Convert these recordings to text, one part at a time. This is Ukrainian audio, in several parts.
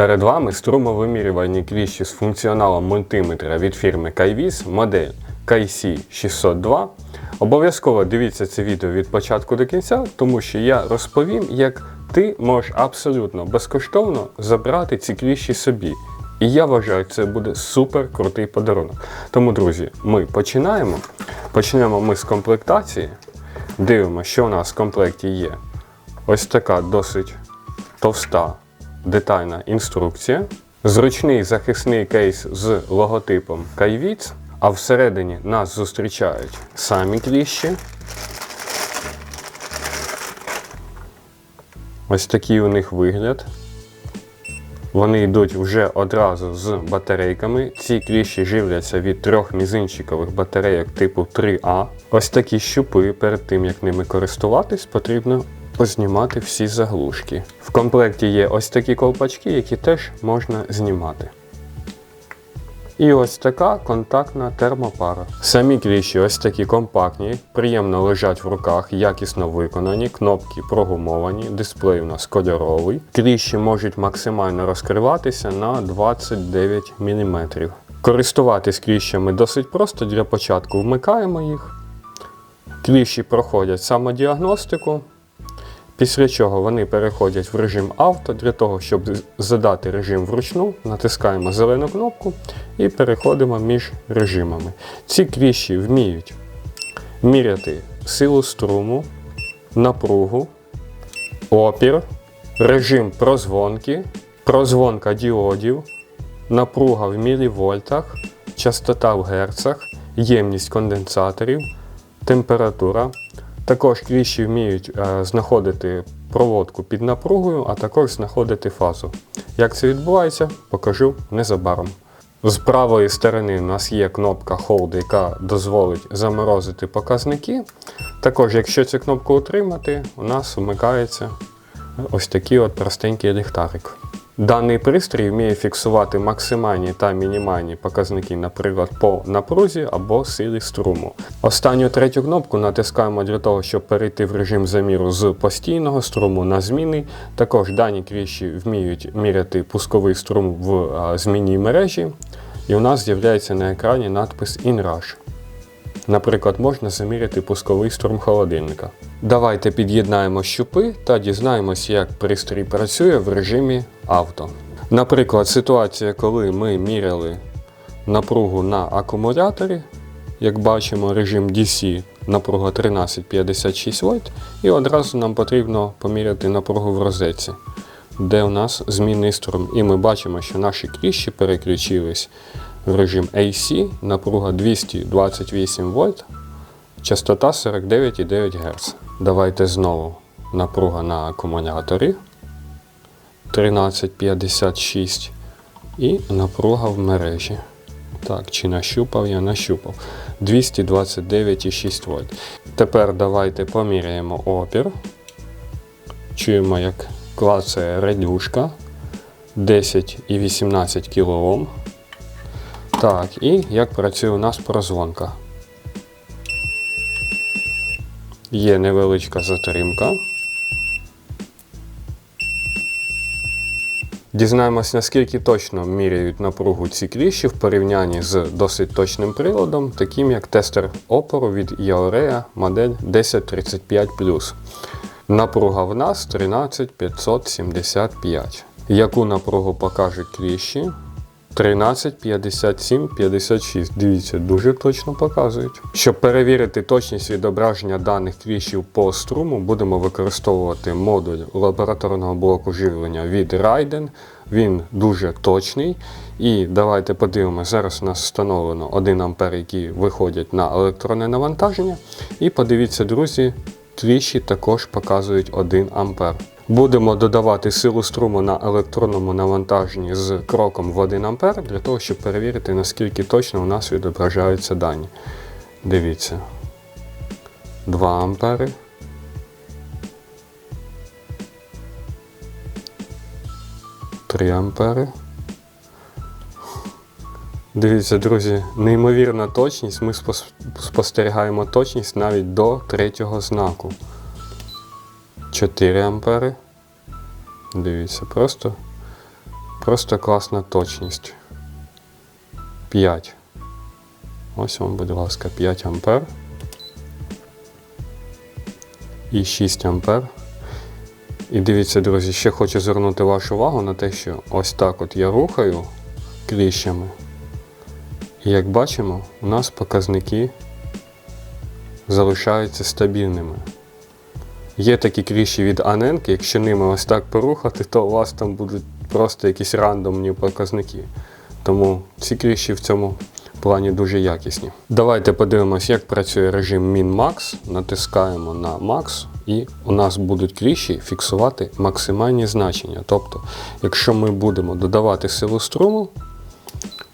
Перед вами струмовимірювальні кліщі з функціоналом мультиметра від фірми Kaivis модель KC602. Обов'язково дивіться це відео від початку до кінця, тому що я розповім, як ти можеш абсолютно безкоштовно забрати ці кліщі собі. І я вважаю, це буде супер крутий подарунок. Тому, друзі, ми починаємо. Почнемо ми з комплектації. Дивимося, що у нас в комплекті є. Ось така досить товста детальна інструкція, зручний захисний кейс з логотипом Kaiwitz, а всередині нас зустрічають самі кліщі. Ось такий у них вигляд. Вони йдуть вже одразу з батарейками. Ці кліщі живляться від трьох мізинчикових батарейок типу 3А. Ось такі щупи перед тим, як ними користуватись, потрібно познімати всі заглушки. В комплекті є ось такі колпачки, які теж можна знімати. І ось така контактна термопара. Самі кліщі ось такі компактні, приємно лежать в руках, якісно виконані, кнопки прогумовані, дисплей у нас кольоровий. Кліщі можуть максимально розкриватися на 29 мм. Користуватись кліщами досить просто для початку вмикаємо їх. Кліщі проходять самодіагностику. Після чого вони переходять в режим авто для того, щоб задати режим вручну, натискаємо зелену кнопку і переходимо між режимами. Ці кліщі вміють міряти силу струму, напругу, опір, режим прозвонки, прозвонка діодів, напруга в мілівольтах, частота в герцах, ємність конденсаторів, температура. Також кліщі вміють е, знаходити проводку під напругою, а також знаходити фазу. Як це відбувається, покажу незабаром. З правої сторони у нас є кнопка Hold, яка дозволить заморозити показники. Також, якщо цю кнопку утримати, у нас вмикається ось такий от простенький ліхтарик. Даний пристрій вміє фіксувати максимальні та мінімальні показники, наприклад, по напрузі або силі струму. Останню третю кнопку натискаємо для того, щоб перейти в режим заміру з постійного струму на змінний. Також дані кліщі вміють міряти пусковий струм в змінній мережі, і у нас з'являється на екрані надпис InRush. Наприклад, можна заміряти пусковий струм холодильника. Давайте під'єднаємо щупи та дізнаємося, як пристрій працює в режимі авто. Наприклад, ситуація, коли ми міряли напругу на акумуляторі, як бачимо, режим DC напруга 1356 вольт, і одразу нам потрібно поміряти напругу в розетці, де у нас змінний струм. І ми бачимо, що наші кліщі переключились в режим AC, напруга 228 вольт, частота 49,9 Гц. Давайте знову напруга на акумуляторі 1356 і напруга в мережі. Так, чи нащупав я нащупав 229,6 вольт. Тепер давайте поміряємо опір. Чуємо, як клацає радюшка 10 і 18 кОм. Так, і як працює у нас прозвонка. Є невеличка затримка. Дізнаємось, наскільки точно міряють напругу ці кліщі в порівнянні з досить точним приладом, таким як тестер опору від Yaorea модель 1035 Напруга в нас 13575. Яку напругу покажуть кліщі? 13, 57, 56. Дивіться, дуже точно показують. Щоб перевірити точність відображення даних кліщів по струму, будемо використовувати модуль лабораторного блоку живлення від Raiden. Він дуже точний. І давайте подивимося, зараз у нас встановлено 1 А, які виходять на електронне навантаження. І подивіться, друзі, кліщі також показують 1 А. Будемо додавати силу струму на електронному навантаженні з кроком в 1 А для того, щоб перевірити, наскільки точно у нас відображаються дані. Дивіться. 2 ампери. Три ампери. Дивіться, друзі, неймовірна точність. Ми спостерігаємо точність навіть до третього знаку. 4 ампери. Дивіться, просто Просто класна точність. 5. Ось вам, будь ласка, 5 ампер. І 6 ампер. І дивіться, друзі, ще хочу звернути вашу увагу на те, що ось так от я рухаю кліщами. І як бачимо, у нас показники залишаються стабільними. Є такі кліщі від аненки, якщо ними ось так порухати, то у вас там будуть просто якісь рандомні показники. Тому ці кліщі в цьому плані дуже якісні. Давайте подивимось, як працює режим Min-Max. Натискаємо на Max, і у нас будуть кліщі фіксувати максимальні значення. Тобто, якщо ми будемо додавати силу струму,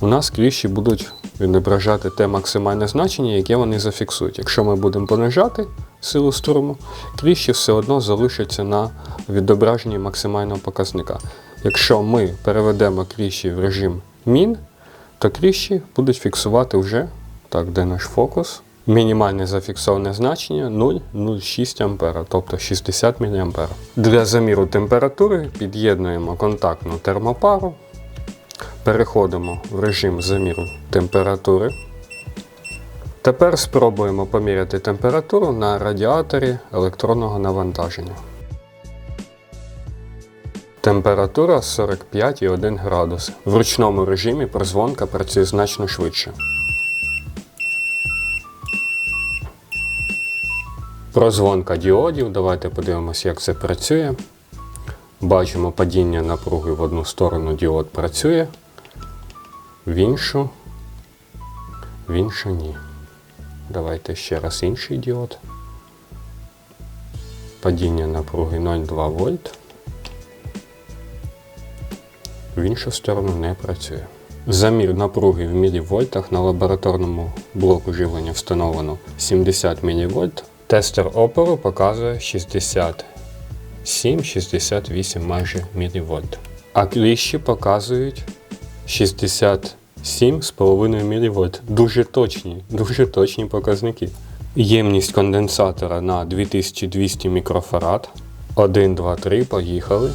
у нас кліщі будуть відображати те максимальне значення, яке вони зафіксують. Якщо ми будемо понижати силу струму, кліщі все одно залишаться на відображенні максимального показника. Якщо ми переведемо кліщі в режим мін, то кліщі будуть фіксувати вже, так, де наш фокус, мінімальне зафіксоване значення 0,06 А, тобто 60 мА. Для заміру температури під'єднуємо контактну термопару, переходимо в режим заміру температури. Тепер спробуємо поміряти температуру на радіаторі електронного навантаження. Температура 45,1 градус. В ручному режимі прозвонка працює значно швидше. Прозвонка діодів. Давайте подивимося, як це працює. Бачимо падіння напруги в одну сторону діод працює, в іншу, в іншу ні. Давайте ще раз інший діод. Падіння напруги 0,2 вольт. В іншу сторону не працює. Замір напруги в мілівольтах на лабораторному блоку живлення встановлено 70 мВ. Тестер опору показує 67-68 майже мВ. А кліщі показують 67,5 мВ. Дуже точні, дуже точні показники. Ємність конденсатора на 2200 мікрофарад. 1, 2, 3, поїхали.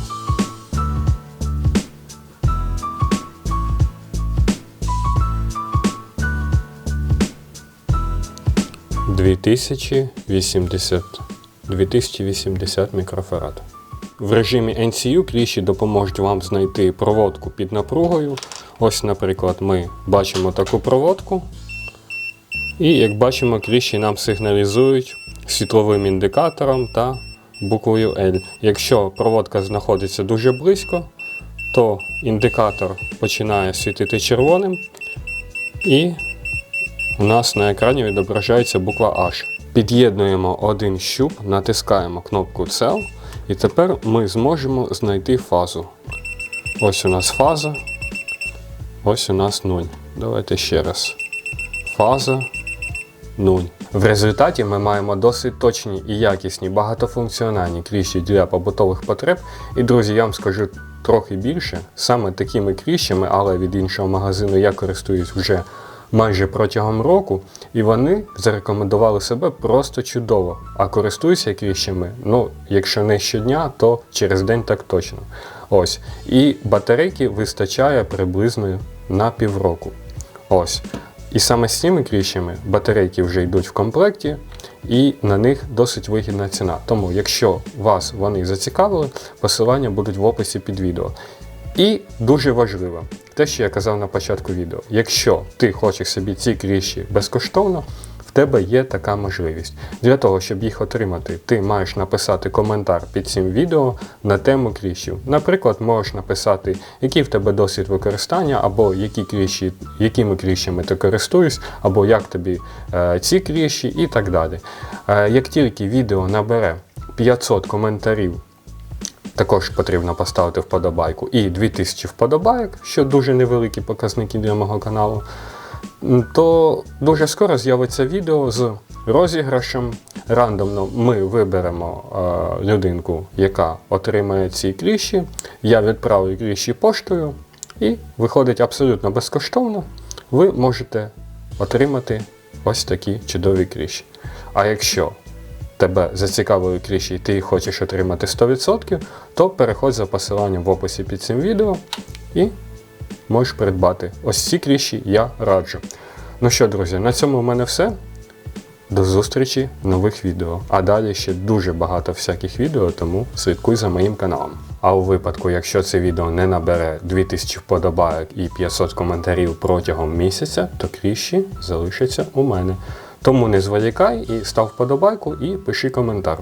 Дві тисячі вісімдесят 2080 мікрофарад. В режимі NCU кліщі допоможуть вам знайти проводку під напругою. Ось, наприклад, ми бачимо таку проводку. І як бачимо, кліщі нам сигналізують світловим індикатором та буквою L. Якщо проводка знаходиться дуже близько, то індикатор починає світити червоним. І у нас на екрані відображається буква H. Під'єднуємо один щуп, натискаємо кнопку Cell, і тепер ми зможемо знайти фазу. Ось у нас фаза, ось у нас 0. Давайте ще раз. Фаза 0. В результаті ми маємо досить точні і якісні багатофункціональні кліщі для побутових потреб. І, друзі, я вам скажу трохи більше. Саме такими кліщами, але від іншого магазину я користуюсь вже майже протягом року, і вони зарекомендували себе просто чудово. А користуюся кліщами, ну, якщо не щодня, то через день так точно. Ось. І батарейки вистачає приблизно на півроку. Ось. І саме з цими кліщами батарейки вже йдуть в комплекті, і на них досить вигідна ціна. Тому, якщо вас вони зацікавили, посилання будуть в описі під відео. І дуже важливо, те, що я казав на початку відео, якщо ти хочеш собі ці кліщі безкоштовно, тебе є така можливість. Для того, щоб їх отримати, ти маєш написати коментар під цим відео на тему кліщів. Наприклад, можеш написати, який в тебе досвід використання, або які кліщі, якими кліщами ти користуєш, або як тобі е, ці кліщі і так далі. Е, як тільки відео набере 500 коментарів також потрібно поставити вподобайку і 2000 вподобайок, що дуже невеликі показники для мого каналу. То дуже скоро з'явиться відео з розіграшем. Рандомно ми виберемо е, людинку, яка отримає ці кліщі. Я відправлю кліщі поштою, і виходить абсолютно безкоштовно. Ви можете отримати ось такі чудові кліщі. А якщо тебе зацікавили кліщі і ти хочеш отримати 100%, то переходь за посиланням в описі під цим відео і можеш придбати. Ось ці кліщі я раджу. Ну що, друзі, на цьому в мене все. До зустрічі в нових відео. А далі ще дуже багато всяких відео, тому слідкуй за моїм каналом. А у випадку, якщо це відео не набере 2000 вподобайок і 500 коментарів протягом місяця, то кліщі залишаться у мене. Тому не зволікай і став вподобайку і пиши коментар.